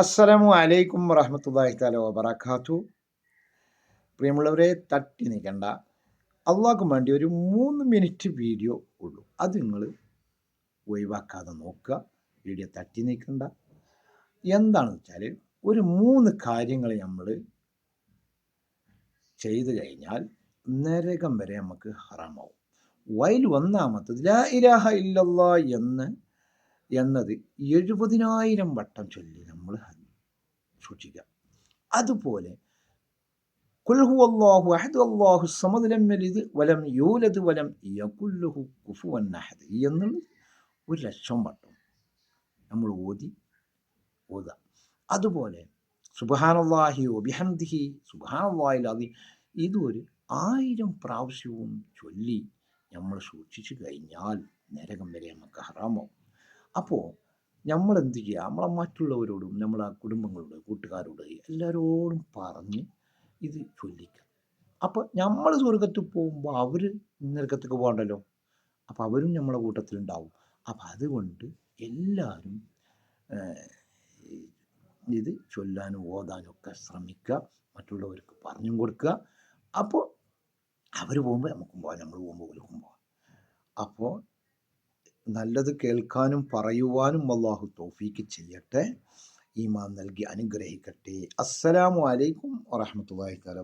അസ്സലാമു അലൈക്കും വറഹമത്തല്ലാഹി താല വബറക്കാത്തു പ്രിയമുള്ളവരെ തട്ടി നിൽക്കണ്ട അള്ളാഹ്ക്കും വേണ്ടി ഒരു മൂന്ന് മിനിറ്റ് വീഡിയോ ഉള്ളൂ. അത് നിങ്ങൾ ഒഴിവാക്കാതെ നോക്കുക. വീഡിയോ തട്ടി നിൽക്കണ്ട എന്താണെന്ന് വെച്ചാൽ ഒരു മൂന്ന് കാര്യങ്ങൾ നമ്മൾ ചെയ്തു കഴിഞ്ഞാൽ നരകം വരെ നമുക്ക് ഹറാമാവും. വയൽ ഒന്നാമത്തത് ലാ ഇലാഹ ഇല്ലല്ലാ എന്ന് എന്നത് എഴുപതിനായിരം വട്ടം ചൊല്ലി നമ്മൾ സൂക്ഷിക്കാം അതുപോലെ കുൽഹു അള്ളാഹു അഹദ് അള്ളാഹു സമതുലം ഇത് വലം യൂലത് വലം യകുല്ലുഹു കുഫുവൻ അഹദ് എന്നുള്ളത് ഒരു ലക്ഷം വട്ടം നമ്മൾ ഓതി ഓതാം അതുപോലെ സുബാനല്ലാഹി ഒബിഹന്ദിഹി സുബാനല്ലാഹിൽ അതി ഇതൊരു ആയിരം പ്രാവശ്യവും ചൊല്ലി നമ്മൾ സൂക്ഷിച്ചു കഴിഞ്ഞാൽ നരകം വരെ നമുക്ക് ഹറാമാവും. അപ്പോൾ നമ്മൾ എന്ത് ചെയ്യുക നമ്മളെ മറ്റുള്ളവരോടും നമ്മളെ കുടുംബങ്ങളോട് കൂട്ടുകാരോട് എല്ലാവരോടും പറഞ്ഞ് ഇത് ചൊല്ലിക്കുക അപ്പോൾ നമ്മൾ സ്വർഗത്തിൽ പോകുമ്പോൾ അവർ നരകത്തേക്ക് പോകണ്ടല്ലോ? അപ്പോൾ അവരും നമ്മളെ കൂട്ടത്തിലുണ്ടാവും. അപ്പോൾ അതുകൊണ്ട് എല്ലാവരും ഇത് ചൊല്ലാനും ഓതാനും ഒക്കെ ശ്രമിക്കുക മറ്റുള്ളവർക്ക് പറഞ്ഞും കൊടുക്കുക അപ്പോൾ അവർ പോകുമ്പോൾ നമുക്കും പോകാം നമ്മൾ പോകുമ്പോൾ ഓർക്കും പോകാം അപ്പോൾ നല്ലത് കേൾക്കാനും പറയുവാനും അള്ളാഹു തോഫീക്ക് ചെയ്യട്ടെ. ഈമാൻ നൽകി അനുഗ്രഹിക്കട്ടെ. അസ്സലാമു അലൈക്കും വറഹമത്തല്ലാഹി തല